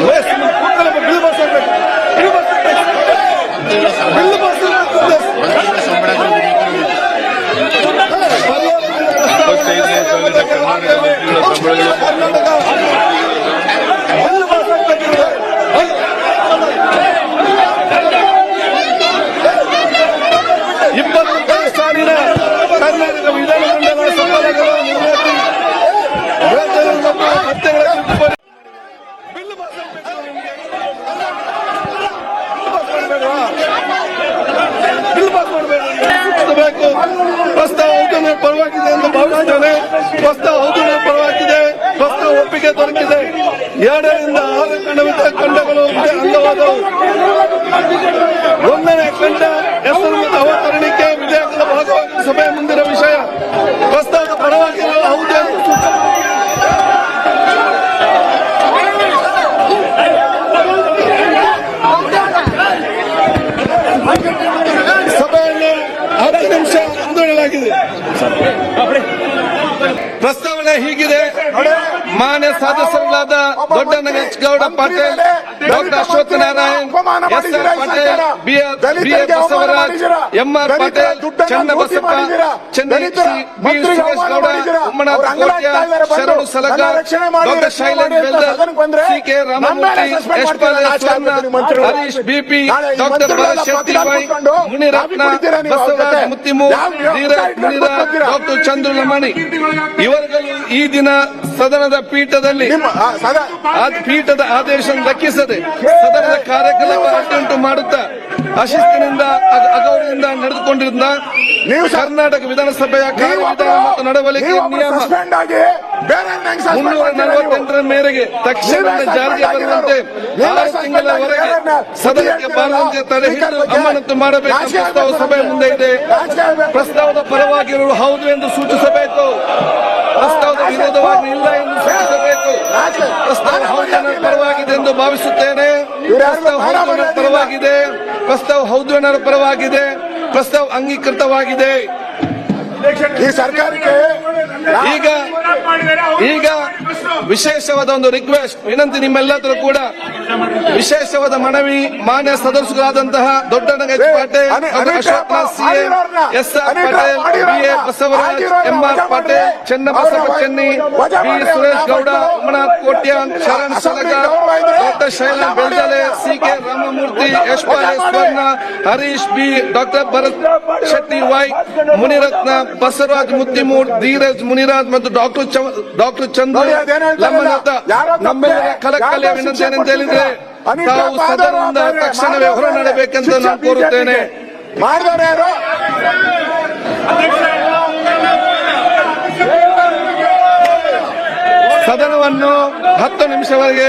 Listen. ದೊರಕಿದೆ ಎರಡರಿಂದ ಆರು ಖಂಡವಿದ್ದ ಖಂಡಗಳು ಇದೆ ಅಂಗವಾದವು. ಒಂದನೇ ಖಂಡ ಹೆಸರು ಅವತರಣಿಕೆ ವಿಧೇಯಕದ ಭಾಗವಾಗಿ ಸಭೆಯ ಮುಂದಿನ ವಿಷಯ. ಪ್ರಸ್ತಾವದ ಪರವಾಗಿ ಹೌದೇ ಸಭೆಯನ್ನು ಹತ್ತು ನಿಮಿಷ ಮುಂದೂಡಲಾಗಿದೆ ಪ್ರಸ್ತಾವನೆ ಹೀಗಿದೆ. ಮಾನ್ಯ ಸದಸ್ಯರುಗಳಾದ Dodda Gowda Patil doctor Ashwath Narayan S R Patel B B A Basavaraj M R Patel Channabasappa Chennai B Suresh Gowda Umanatha Kotya Sharanu Salagar doctor Shailan Beldar C K Ramamurthy Yashpal Harish BP doctor Bharath Shetty Y Muniratna Basavaraj ಮುತ್ತಿಮು Dheeraj Muniraj doctor Chandru Lamani. ಇವರುಗಳು ಈ ದಿನ ಸದನದ ಪೀಠದಲ್ಲಿ ಆ ಪೀಠದ ಆದೇಶ ಲೆಕ್ಕಿಸದೆ ಸದನದ ಕಾರ್ಯಕ್ರಮ ಅಡ್ಡುಂಟು ಮಾಡುತ್ತಾ ಅಶಿಸ್ತಿನಿಂದ ಅಗ- ಅಗೌರವದಿಂದ ನಡೆದುಕೊಂಡಿದ್ದ ನೀವು ಕರ್ನಾಟಕ ವಿಧಾನಸಭೆಯ ಕಾರ್ಯವಿಧಾನ ಮತ್ತು ನಡವಳಿಕೆ ನಿಯಮ ಮುನ್ನೂರ ನಲವತ್ತೆಂಟರ ಮೇರೆಗೆ ತಕ್ಷಣ ಜಾರಿಗೆ ಬರುವಂತೆ ಆರು ತಿಂಗಳವರೆಗೆ ಸದನಕ್ಕೆ ಬಾರದಂತೆ ತಡೆ ಹಿಡಿದು ಅಮಾನತು ಮಾಡಬೇಕು. ಪ್ರಸ್ತಾವ ಸಭೆ ಮುಂದೆ ಇದೆ. ಪ್ರಸ್ತಾವದ ಪರವಾಗಿರುವ ಹೌದು ಎಂದು ಸೂಚಿಸಬೇಕು. ಪ್ರಸ್ತಾವದ ವಿರೋಧವಾಗಿ ಇಲ್ಲ ಎಂದು ಸೂಚಿಸಬೇಕು. ಪ್ರಸ್ತಾವ ಹೌದು ನನ್ನ ಪರವಾಗಿದೆ ಎಂದು ಭಾವಿಸುತ್ತೇನೆ. ಪ್ರಸ್ತಾವ ಹೌದು ನನ್ನ ಪರವಾಗಿದೆ. ಪ್ರಸ್ತಾವ ಹೌದು ನನ್ನ ಪರವಾಗಿದೆ. ಪ್ರಸ್ತಾವ ಅಂಗೀಕೃತವಾಗಿದೆ. ಈ ಸರ್ಕಾರಕ್ಕೆ ಈಗ ಈಗ ವಿಶೇಷವಾದ ಒಂದು ರಿಕ್ವೆಸ್ಟ್ ವಿನಂತಿ ನಿಮ್ಮೆಲ್ಲರೂ ಕೂಡ ವಿಶೇಷವಾದ ಮನವಿ ಮಾನ್ಯ ಸದಸ್ಯರಾದಂತಹ Doddanna H Patil Ashok CM S R Patil B A Basavaraj M R Patel Chennabasava Channi B Suresh Gowda Umanath Kotian Sharan Salaga Shaila Beldale C K Ramamurthy Yashpal Swarna Harish B doctor Bharath Shetty Y Muniratna Basavaraj ಮುತ್ತಿಮೂರ್ Dheeraj Muniraj ಮತ್ತು doctor doctor ಚಂದ್ರ ನಮ್ಮೆಲ್ಲರ ಕಳಕಳಿಯ ವಿನಂತಿ ಏನಂತ ಹೇಳಿದ್ರೆ ತಾವು ಸದನದಿಂದ ತಕ್ಷಣವೇ ಹೊರ ನಡೆಬೇಕೆಂದು ನಾನು ಕೋರುತ್ತೇನೆ. ಮಾಡಿದವರು ಯಾರು? ಸದನವನ್ನು ಹತ್ತು ನಿಮಿಷವರೆಗೆ